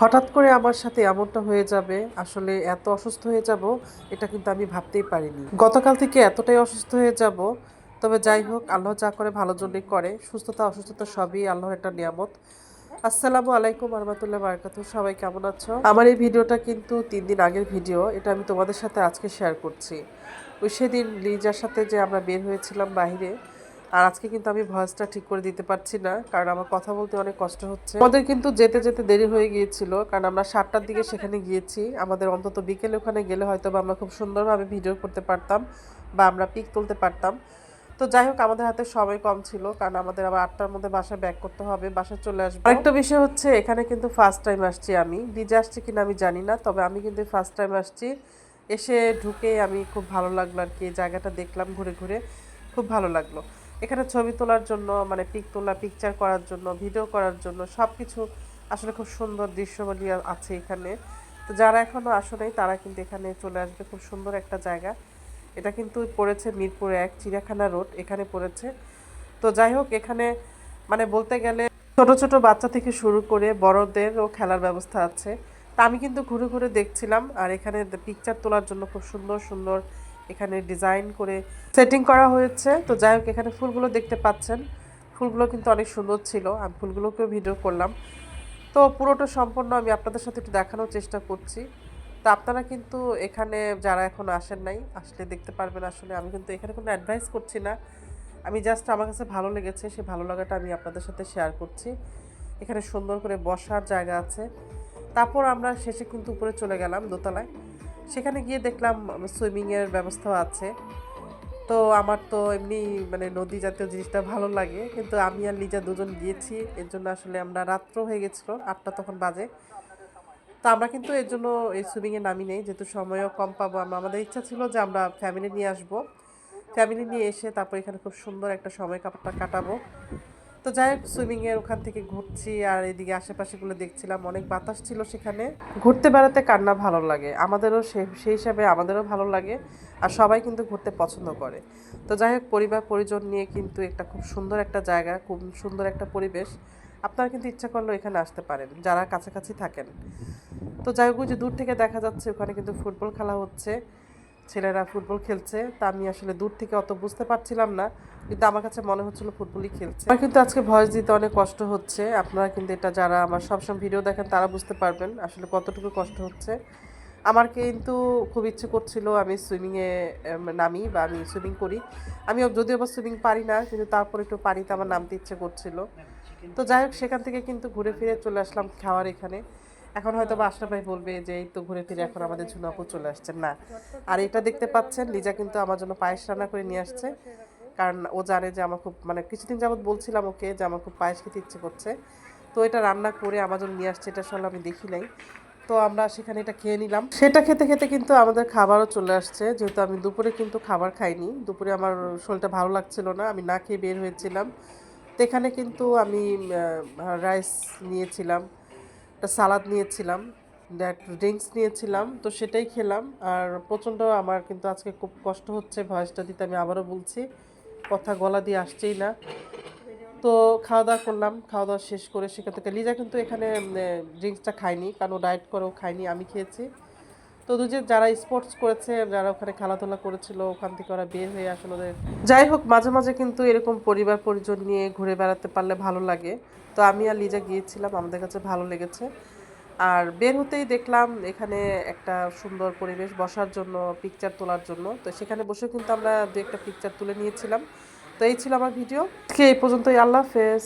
হঠাৎ করে আমার সাথে এমনটা হয়ে যাবে, আসলে এত অসুস্থ হয়ে যাব, এটা কিন্তু আমি ভাবতেই পারিনি। গতকাল থেকে এতটাই অসুস্থ হয়ে যাব, তবে যাই হোক, আল্লাহ যা করে ভালো জন্যই করে, সুস্থতা, অসুস্থতা সবই আল্লাহর একটা নিয়ামত। আসসালামু আলাইকুম রহমতুল্লাহ বারকাত সবাই কেমন আছো? আমার এই ভিডিওটা কিন্তু তিন দিন আগের ভিডিও, এটা আমি তোমাদের সাথে আজকে শেয়ার করছি। ওই সেদিন লিজার সাথে যে আমরা বের হয়েছিলাম বাইরে আর আজকে কিন্তু আমি ভয়েসটা ঠিক করে দিতে পারছি না, কারণ আমার কথা বলতে অনেক কষ্ট হচ্ছে। আমাদের কিন্তু যেতে যেতে দেরি হয়ে গিয়েছিল, কারণ আমরা সাতটার দিকে সেখানে গিয়েছি। আমাদের অন্তত বিকেলে ওখানে গেলে হয়তো বা আমরা খুব সুন্দরভাবে ভিডিও করতে পারতাম বা আমরা পিক তুলতে পারতাম। তো যাই হোক, আমাদের হাতে সময় কম ছিল, কারণ আমাদের আবার আটটার মধ্যে বাসায় ব্যাক করতে হবে, বাসায় চলে আসব। আরেকটা বিষয় হচ্ছে, এখানে কিন্তু ফার্স্ট টাইম আসছি আমি। ডিজে আসছি কিনা আমি জানি না, তবে আমি কিন্তু ফার্স্ট টাইম আসছি। এসে ঢুকে আমি খুব ভালো লাগল আর কি জায়গাটা দেখলাম ঘুরে ঘুরে, খুব ভালো লাগল। এখানে ছবি তোলার জন্য মানে পিক তোলা পিকচার করার জন্য ভিডিও করার জন্য সব কিছু আসলে খুব সুন্দর দৃশ্যবলী আছে এখানে। তো যারা এখনও আসো নাই, তারা কিন্তু এখানে চলে আসবে। খুব সুন্দর একটা জায়গা। এটা কিন্তু পড়েছে মিরপুর এক, চিড়িয়াখানা রোড, এখানে পড়েছে। তো যাই হোক, এখানে মানে বলতে গেলে ছোট ছোট বাচ্চা থেকে শুরু করে বড়দেরও খেলার ব্যবস্থা আছে। তা আমি কিন্তু ঘুরে ঘুরে দেখছিলাম, আর এখানে পিকচার তোলার জন্য খুব সুন্দর সুন্দর এখানে ডিজাইন করে সেটিং করা হয়েছে। তো যাই হোক, এখানে ফুলগুলো দেখতে পাচ্ছেন। ফুলগুলো কিন্তু অনেক সুন্দর ছিল। আমি ফুলগুলোকেও ভিডিও করলাম। তো পুরোটা সম্পূর্ণ আমি আপনাদের সাথে একটু দেখানোর চেষ্টা করছি। তো আপনারা কিন্তু এখানে যারা এখন আসেন নাই, আসলে দেখতে পারবেন আসলে। আমি কিন্তু এখানে কোনো অ্যাডভাইস করছি না। আমি জাস্ট আমার কাছে ভালো লেগেছে, সেই ভালো লাগাটা আমি আপনাদের সাথে শেয়ার করছি। এখানে সুন্দর করে বসার জায়গা আছে। তারপর আমরা শেষে কিন্তু উপরে চলে গেলাম দোতলায়। সেখানে গিয়ে দেখলাম সুইমিংয়ের ব্যবস্থাও আছে। তো আমার তো এমনি মানে নদী জাতীয় জিনিসটা ভালো লাগে, কিন্তু আমি আর লিজা দুজন গিয়েছি, এর জন্য আসলে আমরা রাত্র হয়ে গেছিল, আটটা তখন বাজে। তো আমরা কিন্তু এর জন্য এই সুইমিংয়ে নামি নেই, যেহেতু সময়ও কম পাবো। আমরা, আমাদের ইচ্ছা ছিল যে আমরা ফ্যামিলি নিয়ে আসব। ফ্যামিলি নিয়ে এসে তারপর এখানে খুব সুন্দর একটা সময় কাপড়টা কাটাবো। তো যাই হোক, সুইমিংয়ের ওখান থেকে ঘুরছি আর এদিকে আশেপাশেগুলো দেখছিলাম, অনেক বাতাস ছিল সেখানে। ঘুরতে বেড়াতে কান্না ভালো লাগে, আমাদেরও সেই হিসাবে আমাদেরও ভালো লাগে আর সবাই কিন্তু ঘুরতে পছন্দ করে। তো যাই হোক, পরিবার পরিজন নিয়ে কিন্তু একটা খুব সুন্দর একটা জায়গা, খুব সুন্দর একটা পরিবেশ। আপনারা কিন্তু ইচ্ছা করলেও এখানে আসতে পারেন, যারা কাছাকাছি থাকেন। তো যাই হোক যে দূর থেকে দেখা যাচ্ছে, ওখানে কিন্তু ফুটবল খেলা হচ্ছে। ছেলেরা ফুটবল খেলছে, তা আমি আসলে দূর থেকে অত বুঝতে পারছিলাম না, কিন্তু আমার কাছে মনে হচ্ছিল ফুটবলই খেলছে। আমার কিন্তু আজকে ভয়েস দিতে অনেক কষ্ট হচ্ছে, আপনারা কিন্তু এটা যারা আমার সবসময় ভিডিও দেখেন তারা বুঝতে পারবেন আসলে কতটুকু কষ্ট হচ্ছে। আমার কিন্তু খুব ইচ্ছে করছিল আমি সুইমিংয়ে নামি বা আমি সুইমিং করি। আমি যদিও বা সুইমিং পারি না, কিন্তু তারপর একটু পানিতে আমার নামতে ইচ্ছে করছিল। তো যাই হোক, সেখান থেকে কিন্তু ঘুরে ফিরে চলে আসলাম খাওয়ার এখানে। এখন হয়তো বা ভাই বলবে যে, এই তো ঘুরে ফিরে এখন আমাদের ঝুনাপু চলে আসছেন। না। আর এটা দেখতে পাচ্ছেন, লিজা কিন্তু আমার জন্য পায়েস রান্না করে নিয়ে আসছে। কারণ ও জানে যে আমার খুব মানে কিছুদিন যাবত বলছিলাম ওকে যে আমার খুব পায়েস খেতে ইচ্ছে করছে। তো এটা রান্না করে আমার জন্য নিয়ে আসছে, এটা আসলে আমি দেখি নাই। তো আমরা সেখানে এটা খেয়ে নিলাম। সেটা খেতে খেতে কিন্তু আমাদের খাবারও চলে আসছে। যেহেতু আমি দুপুরে কিন্তু খাবার খাইনি, দুপুরে আমার শরীরটা ভালো লাগছিল না, আমি না খেয়ে বের হয়েছিলাম। তো এখানে কিন্তু আমি রাইস নিয়েছিলাম। একটা সালাদ নিয়েছিলাম ড্রিঙ্কস নিয়েছিলাম, তো সেটাই খেলাম। আর প্রচণ্ড আমার কিন্তু আজকে খুব কষ্ট হচ্ছে ভয়েসটা দিতে আমি আবারও বলছি, কথা গলা দিয়ে আসছেই না। তো খাওয়া দাওয়া করলাম, খাওয়া দাওয়া শেষ করে সেখান থেকে, লিজা কিন্তু এখানে ড্রিঙ্কসটা খায়নি, কারণ ও ডায়েট করেও খায়নি, আমি খেয়েছি। তো দুজন যারা স্পোর্টস করেছে, যারা ওখানে খেলাধুলা করেছিল, ওখান থেকে ওরা বের হয়ে আসলে ওদের যাই হোক, মাঝে মাঝে কিন্তু এরকম পরিবার পরিজন নিয়ে ঘুরে বেড়াতে পারলে ভালো লাগে। তো আমি আর লিজা গিয়েছিলাম, আমাদের কাছে ভালো লেগেছে। আর বের হতেই দেখলাম এখানে একটা সুন্দর পরিবেশ, বসার জন্য পিকচার তোলার জন্য। তো সেখানে বসে কিন্তু আমরা দু একটা পিকচার তুলে নিয়েছিলাম। তো এই ছিল আমার ভিডিও এই পর্যন্তই, আল্লাহ হাফেজ।